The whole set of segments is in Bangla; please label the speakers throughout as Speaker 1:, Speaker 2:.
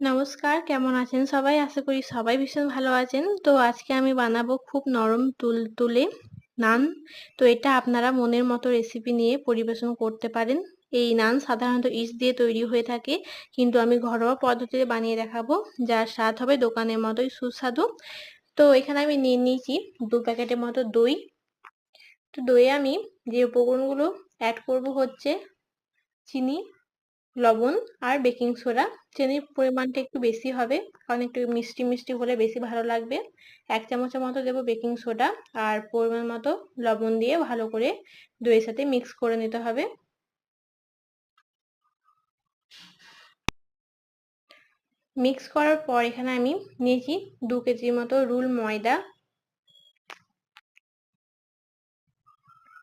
Speaker 1: নমস্কার, কেমন আছেন সবাই? আশা করি সবাই ভীষণ ভালো আছেন। তো আজকে আমি বানাবো খুব নরম তুল, তুলে নান। তো এটা আপনারা মনের মতো রেসিপি নিয়ে পরিবেশন করতে পারেন। এই নান সাধারণত ইস দিয়ে তৈরি হয়ে থাকে। কিন্তু আমি ঘরোয়া পদ্ধতিতে বানিয়ে দেখাবো। যার স্বাদ হবে দোকানের মতোই সুস্বাদু। তো এখানে আমি নিয়ে নিয়েছি দু প্যাকেটের মতো দই। তো দইয়ে আমি যে উপকরণগুলো অ্যাড করব হচ্ছে চিনি লবণ আর বেকিং সোডা চিনির পরিমাণটা একটু বেশি হবে, কারণ একটু মিষ্টি মিষ্টি হলে বেশি ভালো লাগবে। এক চামচের মতো দেবো বেকিং সোডা আর পরিমাণ মতো লবণ দিয়ে ভালো করে দইয়ের সাথে মিক্স করে নিতে হবে। মিক্স করার পর এখানে আমি নিয়েছি দু কেজির মতো রুল ময়দা।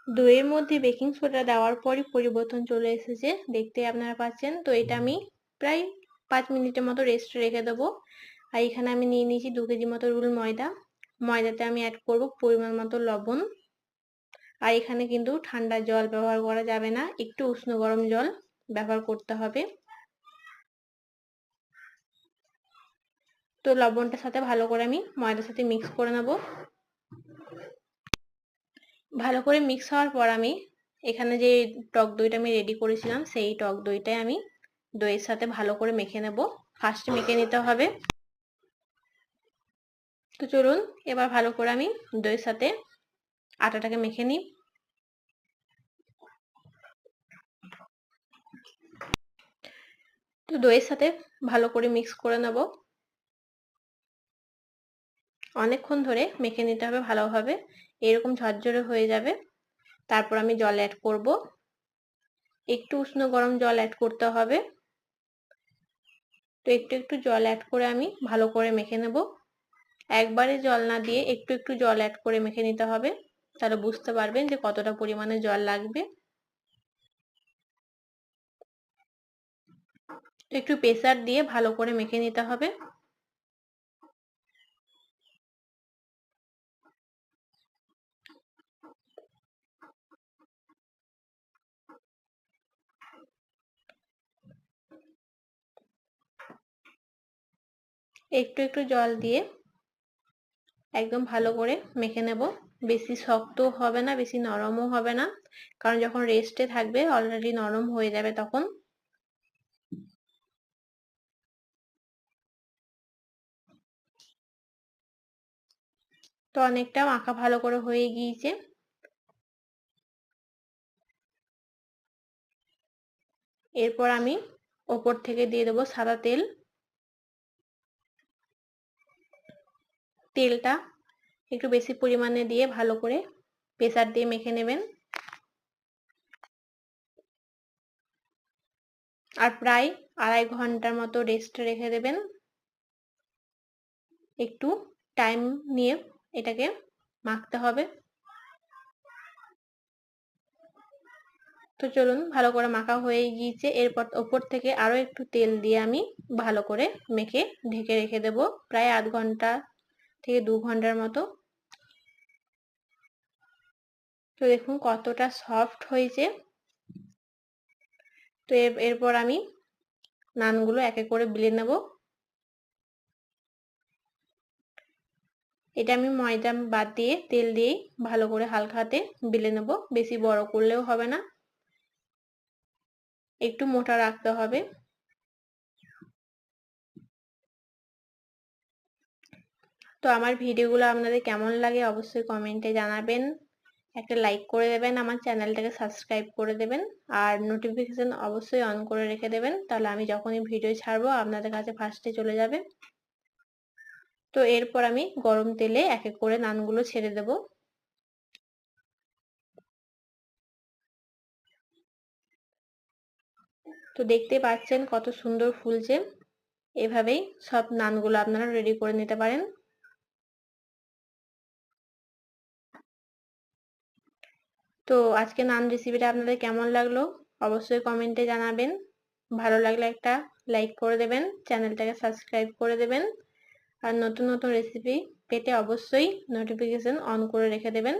Speaker 1: দইয়ের মধ্যে বেকিং সোডা দেওয়ার পরই পরিবর্তন চলে এসেছে, দেখতে আপনারা পাচ্ছেন। তো এটা আমি প্রায় পাঁচ মিনিটের মতো রেস্ট রেখে দেবো। আর এখানে আমি নিয়ে নিয়েছি দু কেজি মতো রুল ময়দা। ময়দাতে আমি অ্যাড করব পরিমাণ মতো লবণ। আর এখানে কিন্তু ঠান্ডা জল ব্যবহার করা যাবে না, একটু উষ্ণ গরম জল ব্যবহার করতে হবে। তো লবণটার সাথে ভালো করে আমি ময়দার সাথে মিক্স করে নেব। ভালো করে মিক্স হওয়ার পর আমি এখানে যে টক দইটা আমি রেডি করেছিলাম, সেই টক দইটাই আমি দইয়ের সাথে ভালো করে মেখে নেব। ফার্স্ট মেখে নিতে হবে। তো চলুন, এবার ভালো করে আমি দইয়ের সাথে আটাটাকে মেখে নিই। তো দইয়ের সাথে ভালো করে মিক্স করে নেব। অনেকক্ষণ ধরে মেখে নিতে হবে ভালোভাবে। এরকম ঝরঝরে হয়ে যাবে। তারপর আমি জল অ্যাড করব। একটু উষ্ণ গরম জল অ্যাড করতে হবে। তো একটু একটু জল অ্যাড করে আমি ভালো করে মেখে নেব। একবারে জল না দিয়ে একটু একটু জল অ্যাড করে মেখে নিতে হবে। তাহলে বুঝতে পারবেন যে কতটা পরিমাণে জল লাগবে। একটু প্রেসার দিয়ে ভালো করে মেখে নিতে হবে। একটু একটু জল দিয়ে একদম ভালো করে মেখে নেব। বেশি শক্তও হবে না, বেশি নরমও হবে না। কারণ যখন রেস্টে থাকবে অলরেডি নরম হয়ে যাবে তখন। তো অনেকটা মাখা ভালো করে হয়ে গিয়েছে। এরপর আমি ওপর থেকে দিয়ে দেবো সাদা তেল। তেলটা একটু বেশি পরিমাণে দিয়ে ভালো করে প্রেসার দিয়ে মেখে নেবেন। আর প্রায় আড়াই ঘণ্টার মতো রেস্ট রেখে দেবেন। একটু টাইম নিয়ে এটাকে মাখতে হবে। তো চলুন ভালো করে মাখা হয়ে গিয়েছে। এরপর ওপর থেকে আরও একটু তেল দিয়ে আমি ভালো করে মেখে ঢেকে রেখে দেব। প্রায় আধ ঘণ্টা থেকে দু ঘণ্টার মতো। তো দেখুন কতটা সফট হয়েছে। তো এরপর আমি নানগুলো একে করে বিলে নেব। এটা আমি ময়দা বাদ দিয়ে, তেল দিয়ে ভালো করে হালকা হাতে বিলে নেব। বেশি বড় করলেও হবে না। একটু মোটা রাখতে হবে। তো আমার ভিডিওগুলো আপনাদের কেমন লাগে অবশ্যই কমেন্টে জানাবেন। একটা লাইক করে দেবেন, আমার চ্যানেলটাকে সাবস্ক্রাইব করে দেবেন, আর নোটিফিকেশান অবশ্যই অন করে রেখে দেবেন, তাহলে আমি যখনই ভিডিও ছাড়বো আপনাদের কাছে ফার্স্টে চলে যাবে। তো এরপর আমি গরম তেলে এক এক করে নানগুলো ছেড়ে দেব। তো দেখতে পাচ্ছেন কত সুন্দর ফুলছে। এভাবেই সব নানগুলো আপনারা রেডি করে নিতে পারেন। তো আজকে নান রেসিপিটা আপনাদের কেমন লাগল? অবশ্যই কমেন্টে জানাবেন। ভালো লাগলে একটা লাইক করে দেবেন, চ্যানেলটাকে সাবস্ক্রাইব করে দেবেন। আর নতুন নতুন রেসিপি পেতে অবশ্যই নোটিফিকেশন অন করে রেখে দেবেন।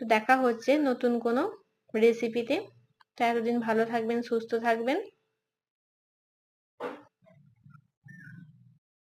Speaker 1: তো দেখা হচ্ছে নতুন কোনো রেসিপিতে তো। এতদিন ভালো থাকবেন, সুস্থ থাকবেন।